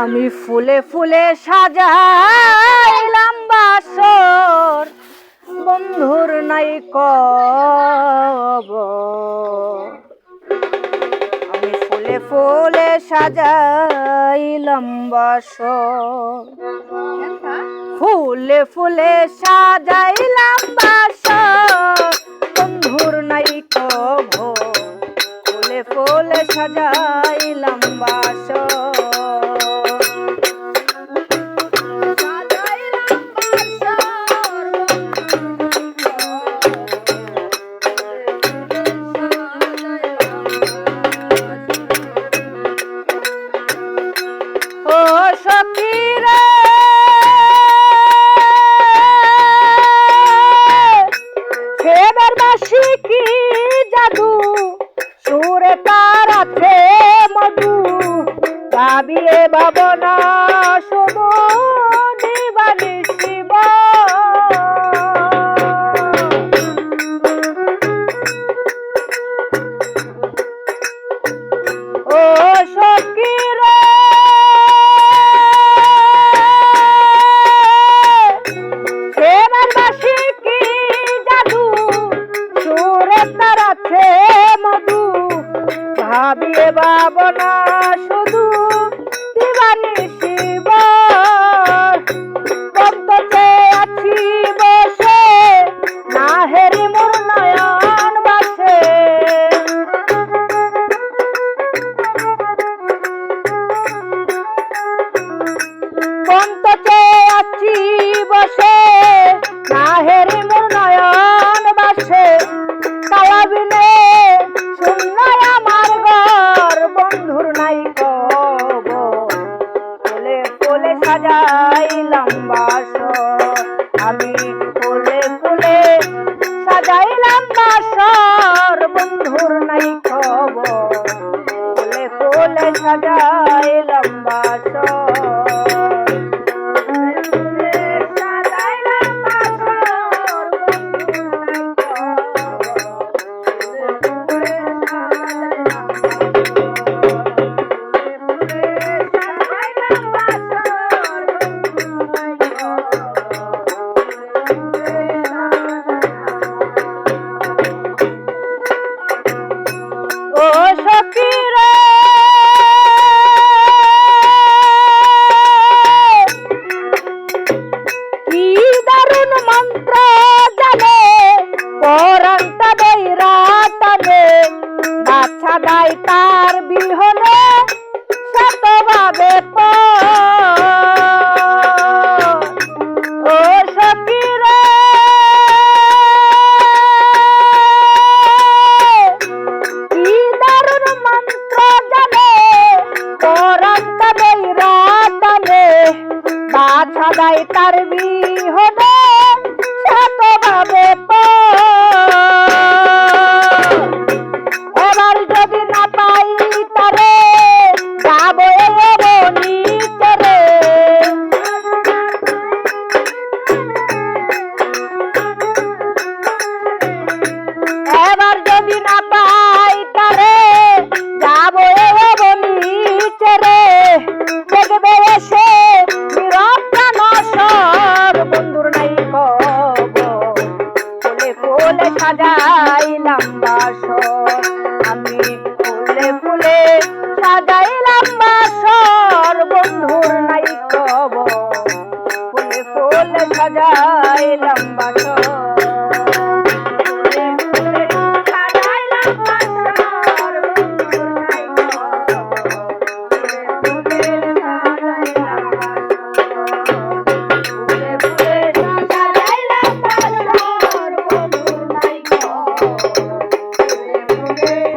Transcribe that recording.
আমি ফুলে ফুলে সাজাইলাম বাসর। বন্ধুর নাই কব আমি ফুলে ফুলে সাজাইলাম বাসর। ফুলে ফুলে সাজাইলাম বাসর। বন্ধুর নাই কব ফুলে ফুলে সাজাইলাম জাদু। সুরে তার আছে মধু। ভাবিয়ে ভাবনা ভাবিয়ে ভাবনা শুধু দিবানি ফুলে বাচ্চা দাই তার বিহনে শতভাবে ও সকির কি দারুণ জানে পরাণ কাদে রাতানে বাচ্চা দাই তার বিহনে শতভাবে পা পাই তারে যাব বলিছে রে দেখবে এসে নীরব প্রাণ সব, বন্ধুর নাই কোলে কোলে সাজাইলাম বাস আমি ফুলে ফুলে সাজাইলাম বাসর বন্ধুর নাই কব ফুলে ফুলে সাজাই Hey.